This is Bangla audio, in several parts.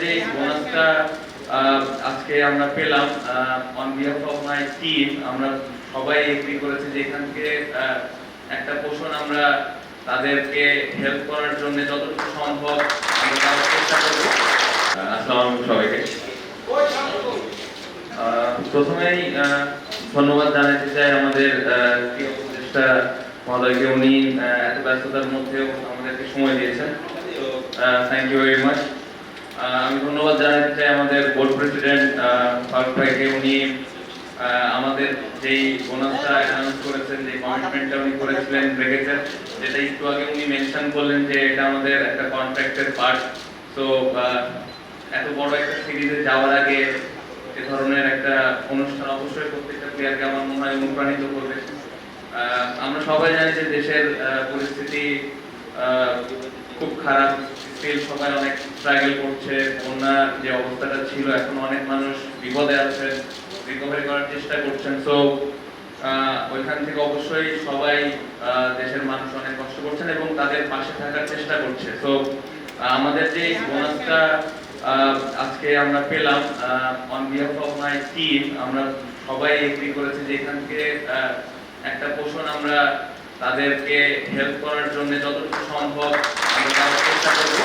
যে বোনাসটা আজকে আমরা পেলাম on behalf of my team আমরা সবাই এগ্রি করেছি যে এখান থেকে একটা পোষণ আমরা তাদেরকে হেল্প করার জন্য যতটুকু সম্ভব আমরা চেষ্টা করব। আসসালামু সবাইকে। প্রথমেই ধন্যবাদ জানাতে চাই আমাদের প্রিয় উপদেষ্টা মহোদয়কে। উনি এত ব্যস্ততার মধ্যেও আমাদেরকে সময় দিয়েছেন। তো থ্যাংক ইউ ভেরি মাচ আমি ধন্যবাদ জানাতে চাই আমাদের বোর্ড প্রেসিডেন্ট ফারুক ভাইকে। উনি আমাদের যেই বোনাসটা অ্যানাউন্স করেছেন যে কমিটমেন্টটা উনি করেছিলেন রেখেছেন, যেটা একটু আগে উনি মেনশন করলেন যে এটা আমাদের একটা কন্ট্রাক্টের পার্ট তো এত বড় একটা সিরিজে যাওয়ার আগে এ ধরনের একটা অনুষ্ঠান অবশ্যই প্রত্যেকটা প্লেয়ারকে আমার মনে হয় অনুপ্রাণিত করবে। আমরা সবাই জানি যে দেশের পরিস্থিতি খুব খারাপ। স্টিল সবাই অনেক স্ট্রাগল করছে বন্যার যে অবস্থাটা ছিল, এখন অনেক মানুষ বিপদে আছেন রিকভারি করার চেষ্টা করছেন। সো ওইখান থেকে অবশ্যই সবাই দেশের মানুষ অনেক কষ্ট করছেন এবং তাদের পাশে থাকার চেষ্টা করছে। সো আমাদের যে বোনাসটা আজকে আমরা পেলাম on behalf of my team আমরা সবাই এগ্রি করেছি যে এখান থেকে একটা পোষণ আমরা তাদেরকে হেল্প করার জন্য যতটুকু সম্ভব আমরা দেওয়ার চেষ্টা করব।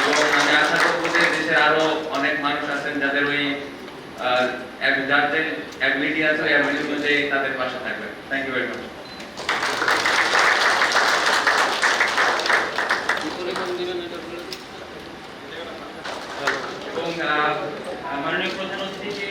এবং আমি আশা করব যে দেশের আরও অনেক মানুষ আছেন যাদের ওই যাদের অ্যাবিলিটি আছে ওই অ্যাবিলিটি অনুযায়ী তাদের পাশে থাকবে থ্যাংক ইউ ভেরি মাচ এবং মাননীয় প্রধান অতিথিকে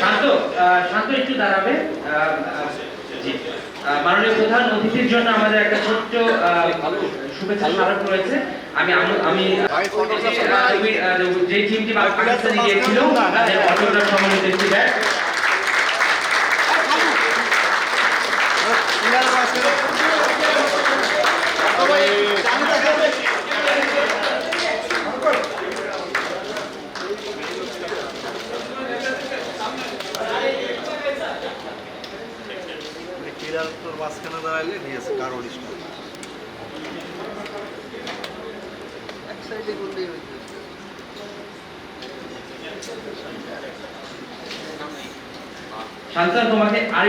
শান্ত শান্ত একটু দাঁড়াবে। মাননীয় প্রধান অতিথির জন্য আমাদের একটা ছোট্ট শুভেচ্ছা স্মারক রয়েছে। আমি আমি- যে টিমটি পাকিস্তানে গিয়েছিল তাদের অটোগ্রাফ একটি ব্যাগ ক্লিয়ার তোর মাঝখানে দাঁড়াইলে নিয়েছে কারণ এক সাইডে করলেই হইতো শান্ত তোমাকে আর